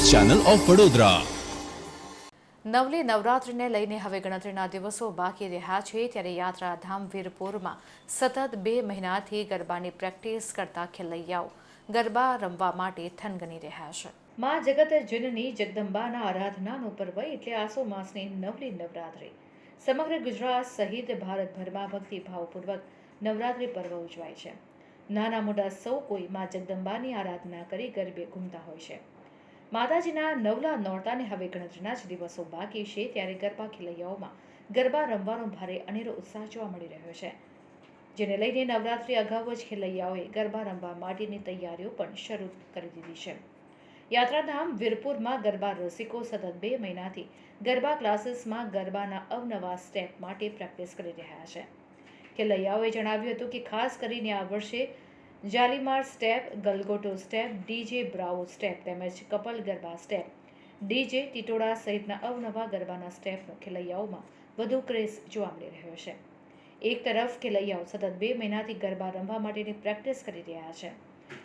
Channel of Vadodara નવલી નવરાત્રિને લઈને હવે ગણતરીના દિવસો બાકી રહ્યા છે ત્યારે યાત્રાધામ વીરપુરમાં સતત બે મહિનાથી ગરબાની પ્રેક્ટિસ કરતા ખેલૈયાઓ ગરબા રમવા માટે થનગની રહ્યા છે મા જગત જનની જગદંબાના આરાધનાનું પર્વ એટલે આસો માસની નવલી નવરાત્રિ સમગ્ર ગુજરાત સહિત ભારતભરમાં ભક્તિભાવપૂર્વક નવરાત્રિ પર્વ ઉજવાય છે નાના મોટા સૌ કોઈ મા જગદંબાની આરાધના કરી ગરબે ઘૂમતા હોય છે માતાજીના નવલા નોરતાને હવે ગણતરીના જ દિવસો બાકી છે ત્યારે ગરબા ખેલૈયાઓમાં ગરબા રમવાનો ભારે અનેરો ઉત્સાહ જોવા મળી રહ્યો છે. જેને લઈને નવરાત્રી અગાઉ જ ખેલૈયાઓએ ગરબા રમવા માટેની તૈયારીઓ પણ શરૂ કરી દીધી છે. યાત્રાધામ વીરપુરમાં ગરબા રસિકો સતત બે મહિનાથી ગરબા ક્લાસીસમાં ગરબાના અવનવા સ્ટેપ માટે પ્રેક્ટિસ કરી રહ્યા છે. ખેલૈયાઓએ જણાવ્યું હતું કે ખાસ કરીને આ વર્ષે જાલીમાર સ્ટેપ, ગલગોટો સ્ટેપ, ડીજે બ્રાવો સ્ટેપ તેમજ કપલ ગરબા સ્ટેપ. ડીજે ટીટોડા સહિતના અવનવા ગરબાના સ્ટેપનો ખેલૈયાઓમાં વધુ ક્રેઝ જોવા મળી રહ્યો છે. એક તરફ ખેલૈયાઓ સતત બે મહિનાથી ગરબા રમવા માટેની પ્રેક્ટિસ કરી રહ્યા છે.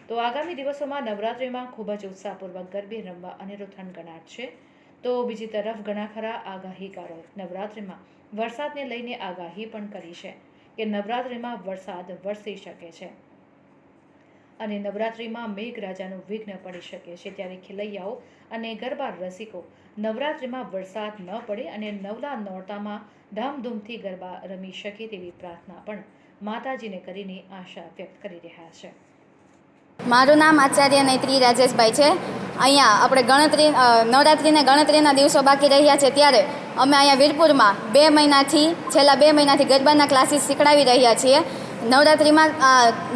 તો આગામી દિવસોમાં નવરાત્રિમાં ખૂબ જ ઉત્સાહપૂર્વક ગરબે રમવા અનેરો ગણાટ છે. તો બીજી તરફ ઘણા ખરા આગાહીકારો નવરાત્રિમાં વરસાદને લઈને આગાહી પણ કરી છે કે નવરાત્રિમાં વરસાદ વરસી શકે છે. અને નવરાત્રિમાં મેઘરાજાનું વિઘ્ન પડી શકે છે ત્યારે ખેલૈયાઓ અને ગરબા રસિકો, નવરાત્રિમાં વરસાદ ન પડે અને નવલા નોરતામાં ધામધૂમથી ગરબા રમી શકે તેવી પ્રાર્થના પણ માતાજીને કરીને આશા વ્યક્ત કરી રહ્યા છે. મારું નામ આચાર્ય નૈત્રી રાજેશભાઈ છે. અહીંયા આપણે ગણતરી નવરાત્રિને ગણતરીના દિવસો બાકી રહ્યા છે ત્યારે અમે અહીંયા વીરપુરમાં બે મહિનાથી, છેલ્લા બે મહિનાથી ગરબાના ક્લાસીસ શીખડાવી રહ્યા છીએ. નવરાત્રિમાં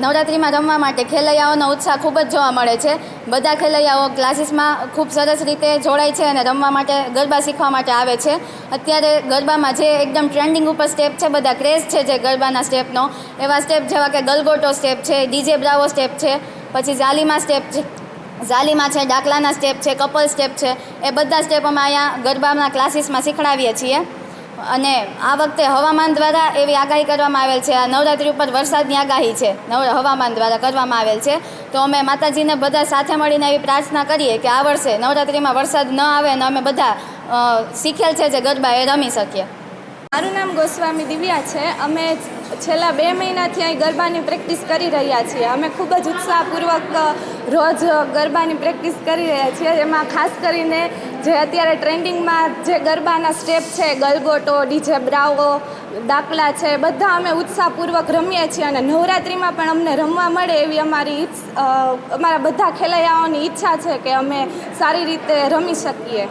નવરાત્રિમાં રમવા માટે ખેલૈયાઓનો ઉત્સાહ ખૂબ જ જોવા મળે છે. બધા ખેલૈયાઓ ક્લાસીસમાં ખૂબ સરસ રીતે જોડાય છે અને રમવા માટે, ગરબા શીખવા માટે આવે છે. અત્યારે ગરબામાં જે એકદમ ટ્રેન્ડિંગ ઉપર સ્ટેપ છે, બધા ક્રેઝ છે જે ગરબાના સ્ટેપનો. એવા સ્ટેપ જેવા કે ગલગોટો સ્ટેપ છે, ડીજે બ્રાવો સ્ટેપ છે, પછી ઝાલીમાં સ્ટેપ છે, ઝાલીમાં છે, ડાકલાના સ્ટેપ છે, કપલ સ્ટેપ છે. એ બધા સ્ટેપ અમે અહીંયા ગરબાના ક્લાસીસમાં શીખડાવીએ છીએ. અને આ વખતે હવામાન દ્વારા એવી આગાહી કરવામાં આવેલ છે. આ નવરાત્રિ ઉપર વરસાદની આગાહી છે. નવ હવામાન દ્વારા કરવામાં આવેલ છે. તો અમે માતાજીને બધા સાથે મળીને એવી પ્રાર્થના કરીએ કે આ વર્ષે નવરાત્રિમાં વરસાદ ન આવે અને અમે બધા શીખેલ છે જે ગરબા એ રમી શકીએ. મારું નામ ગોસ્વામી દિવ્યા છે. અમે છેલ્લા બે મહિનાથી અહીં ગરબાની પ્રેક્ટિસ કરી રહ્યા છીએ. અમે ખૂબ જ ઉત્સાહપૂર્વક રોજ ગરબાની પ્રેક્ટિસ કરી રહ્યા છીએ. એમાં ખાસ કરીને જે અત્યારે ટ્રેન્ડિંગમાં જે ગરબાના સ્ટેપ છે, ગલગોટો, ડીજે બ્રાવો, દાખલા છે, બધા અમે ઉત્સાહપૂર્વક રમીએ છીએ અને નવરાત્રિમાં પણ અમને રમવા મળે એવી અમારી અમારા બધા ખેલૈયાઓની ઈચ્છા છે કે અમે સારી રીતે રમી શકીએ.